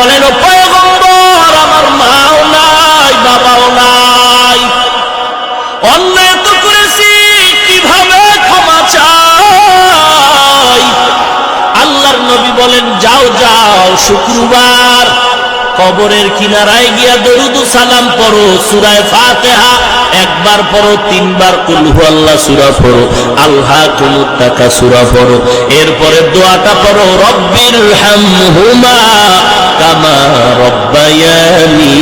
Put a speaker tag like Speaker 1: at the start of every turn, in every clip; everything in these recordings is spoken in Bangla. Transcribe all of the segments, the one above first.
Speaker 1: বলেন পয়গম্বর, আমার মাও নাই, বাবাও নাই। অন্যায় তো করেছি, কীভাবে ক্ষমা চাই? আল্লাহর নবী বলেন, যাও যাও, শুক্রবার, কবরের কিনারায় গিয়া দরুদ সালাম পড়ো, সুরায় ফাতেহা। একবার পড়ো, তিনবার কুলহু আল্লাহ সুরা পড়ো আল্লাহ কুমুত্তাকা সুরা পড়ো। এরপরে দোয়াটা পড়ো, রব্বির হামহুমা কামা রব্বায়ানি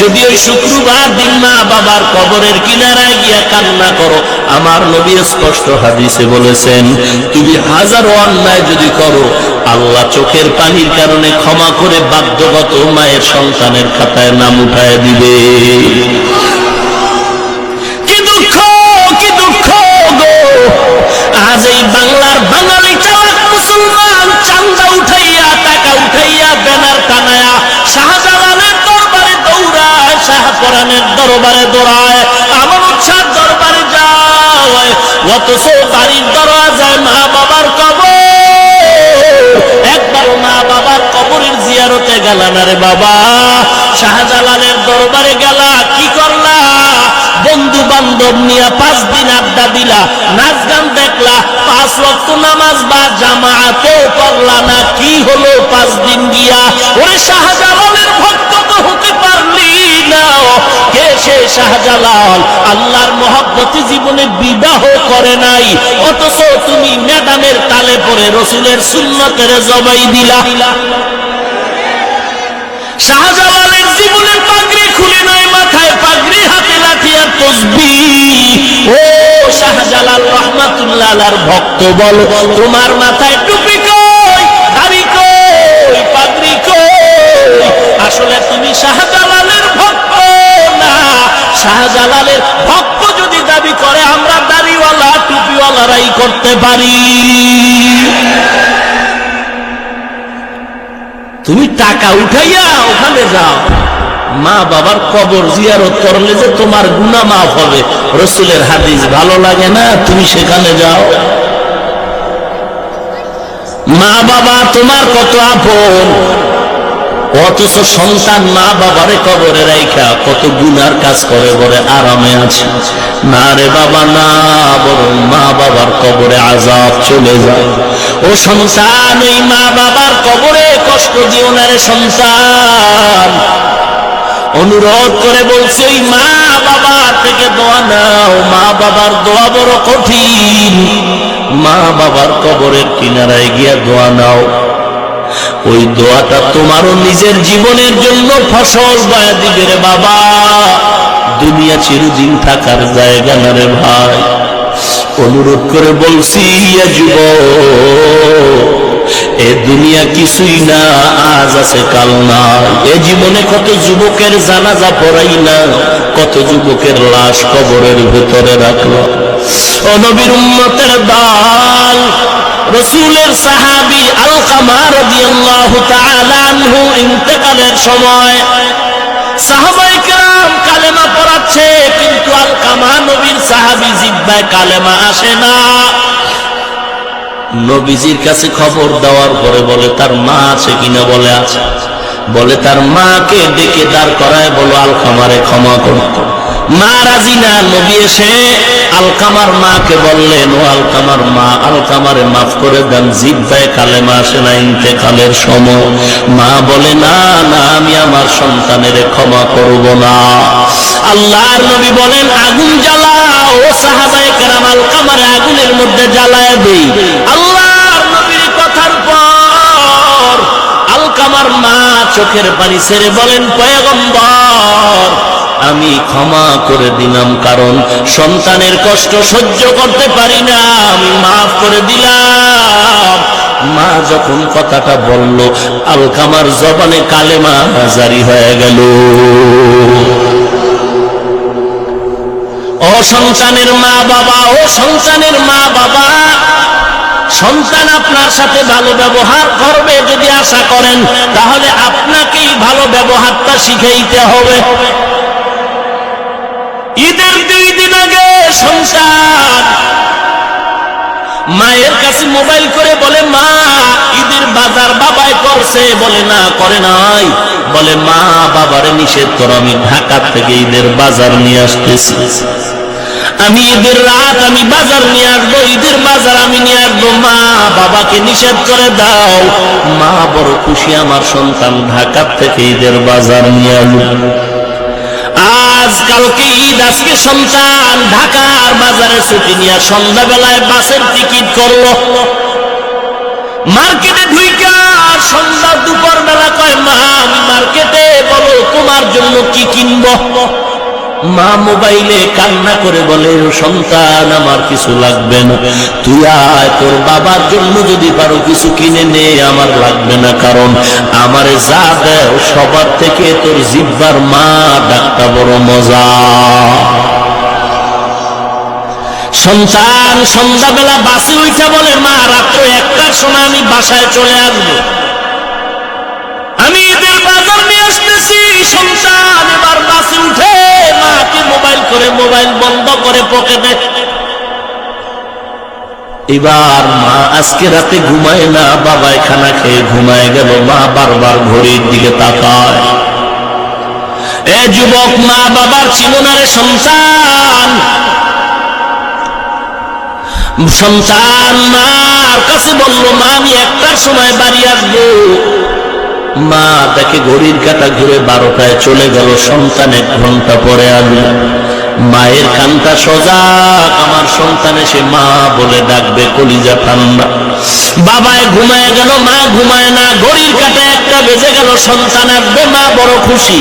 Speaker 1: যদি ওই শুক্রবার দিন মা বাবার কবরের কিনারায় গিয়া কান্না করো, আমার নবী স্পষ্ট হাদিসে বলেছেন, তুমি হাজারো অন্যায় যদি করো আল্লাহ চোখের পানির কারণে ক্ষমা করে বাধ্যগত মায়ের সন্তানের খাতায় নাম উঠায় দিবে। কি দুঃখ কি দুঃখ গো! আজ এই বাংলার বাঙালি চালাক মুসলমান? চান্দা উঠাইয়া, টাকা উঠাইয়া, ব্যানার টানায়া, শাহজালালের দরবারে দৌড়ায়, শাহপরানের দরবারে দৌড়ায়, আমার উৎসাহ দরবারে যায়। অথচ বাড়ির দরওয়াজায় বাবা, শাহজালালের দরবারে গেলা, কি করলা? বন্ধু বান্ধব নিয়ে পাঁচ দিন আড্ডা দিলা, নাচ গান দেখলা, পাঁচ ওয়াক্ত নামাজ বা জামাতেও করলা না, কি হলো পাঁচ দিন গিয়া? ওরে শাহজালালের ভক্ত তো হতে পারলি না। কে সে শাহজালাল? আল্লাহর মহব্বতে জীবনে বিবাহ করে নাই, অথচ তুমি ম্যাডামের তালে পরে রসুলের সুন্নতের জবাই দিলা। শাহজালালের জীবনে পাগড়ি খুলে নাই, মাথায় পাগড়ি, হাতে লাঠি আর তসবি। ও শাহজালাল রহমাতুল্লাহ ভক্ত বলো, তোমার মাথায় টুপি কই, দাড়ি কই, পাগড়ি কই? আসলে তুমি শাহজালালের ভক্ত না। শাহজালালের ভক্ত যদি দাবি করে, আমরা দাড়িওয়ালা, টুপিওয়ালারাই করতে পারি। তুমি টাকা উঠাইয়া ওখানে যাও। মা বাবার কবর জিয়ারত করলে যে তোমার গুণা মাফ হবে। রসুলের হাদিস ভালো লাগে না? তুমি সেখানে যাও। মা বাবা, তোমার কত আপন? অথচ সন্তান মা বাবারে কবরে রাইখা কত গুনার কাজ করে বলে আরামে আছে। না রে বাবা, না, বরং মা বাবার কবরে আজাব চলে যায়। ও সন্তান, এই মা বাবার কবরে কষ্ট দিও না রে সন্তান। অনুরোধ করে বলছে ওই মা বাবা থেকে দোয়া নাও। মা বাবার দোয়া বড় কঠিন। মা বাবার কবরের কিনারায় গিয়া দোয়া নাও। ওই দোয়াটা তোমারও নিজের জীবনের জন্য ফসল বয়া দিবে রে বাবা। দুনিয়া চিরদিন থাকার জায়গা না রে ভাই। অনুরোধ করে বলছি, ইয়া যুব এ দুনিয়া কিছুই না, আজ আছে, কাল না এ জীবনে কত যুবকের জানাজা পড়াই না, কত যুবকের লাশ কবরের ভেতরে রাখল অনবির উম্মতের দাল রসুলের সাহাবি তাআলা আনহু ইন্তেকালের সময় কেরাম কালেমা পড়াচ্ছে, কিন্তু আলকামা নবীর সাহাবি জিব্বায় কালেমা আসে না। নবীজির কাছে খবর দেওয়ার পরে বলে, তার মা আছে কিনা? বলে, আছে। বলে, তার মাকে ডেকে দাঁড় করায় বলো, আলকামারে ক্ষমা করতো মা রাজি না, নবী এসে আলকামার মাকে বললেন, ও আলকামার মা, আলকামারে মাফ করে দেন, জিব্বায় কালেমা আসে না, ইন্তেকালের সময়। মা বলে, না না, আমি আমার সন্তানের ক্ষমা করব না। আল্লাহর নবী বলেন, আগুন জ্বালা ও সাহাবায়ে কেরাম, আলকামারে আগুনের মধ্যে জ্বালায় দেই। আল্লাহর নবীর কথার পর আলকামার মা চোখের পানি ছেড়ে বলেন, পয়গম্বর আমি ক্ষমা করে দিলাম, কারণ সন্তানের কষ্ট সহ্য করতে পারি না। আমি মাফ করে দিলাম। মা যখন কথাটা বলল, আলকামার জবানে কালেমা জারি হয়ে গেল। ও মা বাবা ও সন্তানের মা বাবা সন্তান আপনার সাথে ভালো ব্যবহার করবে যদি আশা করেন, তাহলে আপনাকেই ভালো ব্যবহারটা শিখাইতে হবে। ঈদের দুই দিন আগে সন্তান মায়ের কাছে মোবাইল করে বলে, মা, ঈদের বাজার বাবাই করছে করছে। বলে, না, করে নাই। বলে, মা, বাবারে নিষেধ করো, আমি ঢাকা থেকে ঈদের বাজার নিয়ে আসতেছি। আমি ঈদের রাত আমি বাজার নিয়ে আসব, ঈদের বাজার আমি নিয়ে আসব। মা, বাবাকে নিষেধ করে দাও। মা, বড় খুশি, আমার সন্তান ঢাকা থেকে ঈদের বাজার নিয়ে আসব। আজ কি ঈদ? আজকে সন্তান ঢাকার বাজারে ছুটি নিয়ে সন্ধ্যাবেলায় বাসের টিকিট করল। মার্কেটে ঢুইকা সন্ধ্যা দুপুর বেলা কয়, মা, আমি মার্কেটে বলো, তোমার জন্য কি কিনবো? মা মোবাইলে কান্না করে বলে, "ও সন্তান, আমার কিছু লাগবে না। তুই আয়, তোর বাবার জন্য যদি পারো কিছু কিনে নে, আমার লাগবে না। কারণ আমারে যা দেও, সবার থেকে তোর জিব্বার মা ডাকটা বড় মজা। সন্তান সন্ধ্যাবেলা বাসে উঠে বলে, মা, রাত্র একটার সময় আমি বাসায় চলে আসব। করে মোবাইল বন্ধ করে পকেটে। এবার মা আজকে রাতে ঘুমায় না বাবায় খানা খেয়ে ঘুমায় গেল, মা বারবার ঘড়ির দিকে তাকায়। এ যুবক, মা বাবার ছিল সন্তান। সন্তান মার কাছে বলল, মা, আমি একটার সময় বাড়ি আসব। মা তাকে ঘড়ির কাটা ঘুরে বারোটায় চলে গেল, সন্তান এক ঘণ্টা পরে আসবে। মায়ের কানটা সজা, আমার সন্তান এসে মা বলে ডাকবে, কলিজা ঠান্ডা বাবায় ঘুমায় গেল, মা ঘুমায় না, ঘড়ির কাটা একটা বেজে গেল, সন্তান আসবে, মা বড় খুশি।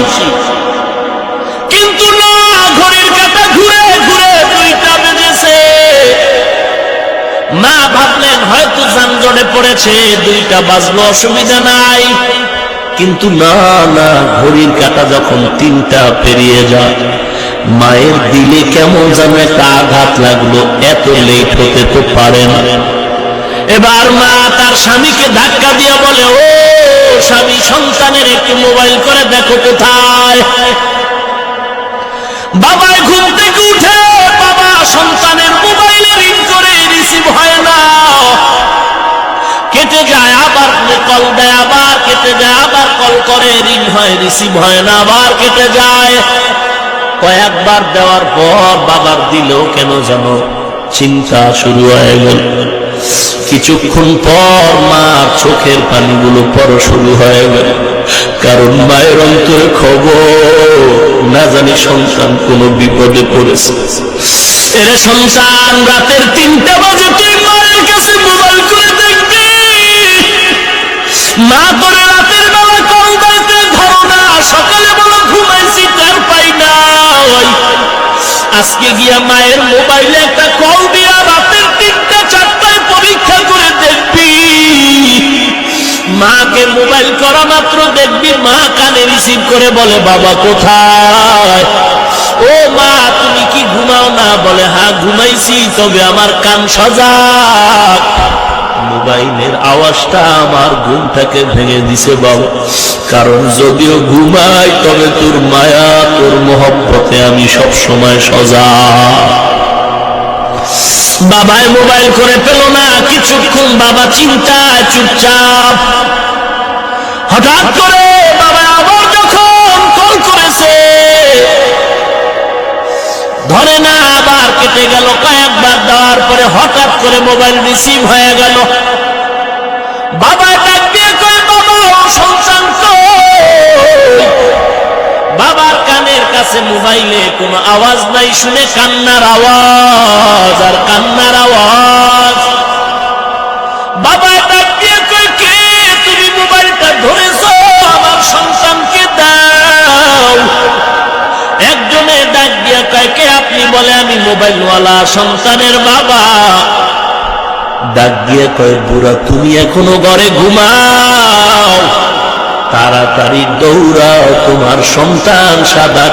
Speaker 1: কিন্তু না ঘড়ির কাটা ঘুরে ঘুরে দুইটা বেজেছে। মা ভাবলেন, হয়তো যানজটে পড়েছে, দুইটা বাজলো, অসুবিধা নাই। কিন্তু না না, ঘড়ির কাটা যখন তিনটা পেরিয়ে যায় মায়ের দিলে কেমন যেন একটা আঘাত লাগল, এত লেট হতে তো পারে না। এবার মা তার স্বামীকে ধাক্কা দিয়ে বলে, ও স্বামী, সন্তানের একটু মোবাইল করে দেখো কোথায়। ঘুম থেকে উঠে, বাবা, সন্তানের মোবাইলে রিং করে রিসিভ হয় না। কেটে যায়, আবার কল দেয়, আবার কেটে যায়, আবার কল করে রিং হয় রিসিভ হয় না, আবার কেটে যায়। কয়েকবার দেওয়ার পর বাবার দিলেও কেন যেন চিন্তা শুরু হয়ে গেল। কিছুক্ষণ পর মার চোখের পানিগুলো পর শুরু হয়ে গেল। কারণ মায়ের অন্তরে খবর, না জানি সন্তান কোন বিপদে পড়েছে। এর সন্তান রাতের তিনটা বাজে তুই মায়ের কাছে মোবাইল করে দেখবি। মা করে আজকে গিয়া মায়ের মোবাইলে একটা কল দিয়া রাতের তিনটা, চারটায় পরীক্ষা করে দেখবি। মাকে মোবাইল করা মাত্র দেখবি, মা কানে রিসিভ করে বলে, বাবা কোথায়? ও মা, তুমি কি ঘুমাও না? বলে হ্যাঁ ঘুমাইছি, তবে আমার কান সজাগ। মোবাইলের আওয়াজটা আমার ঘুমটাকে ভেঙে দিছে বাবা। কারণ যদিও ঘুমাই, তবে তোর মায়া, তোর মহব্বতে আমি সব সময় সজা বাবায় মোবাইল করে পেল না, কিছুক্ষণ বাবা চিন্তায় চুপচাপ। হঠাৎ করে বাবা আবার যখন কল করেছে, ধরে না কেটে গেল, কয়েকবার দেওয়ার পরে হঠাৎ করে মোবাইল রিসিভ হয়ে গেল। বাবা ডাক দিয়ে কয়, বাবা সন্তান বাবার কানের কাছে মোবাইলে কোনো আওয়াজ নাই, শুনে কান্নার আওয়াজ, আর কান্নার আওয়াজ বলে, আমি মোবাইলওয়ালা সন্তানের বাবা। ডাক দিয়ে কয়, বুড়া, তুমি এখনও ঘরে ঘুমাও। তাড়াতাড়ি দৌড়াও, তোমার সন্তান সাদা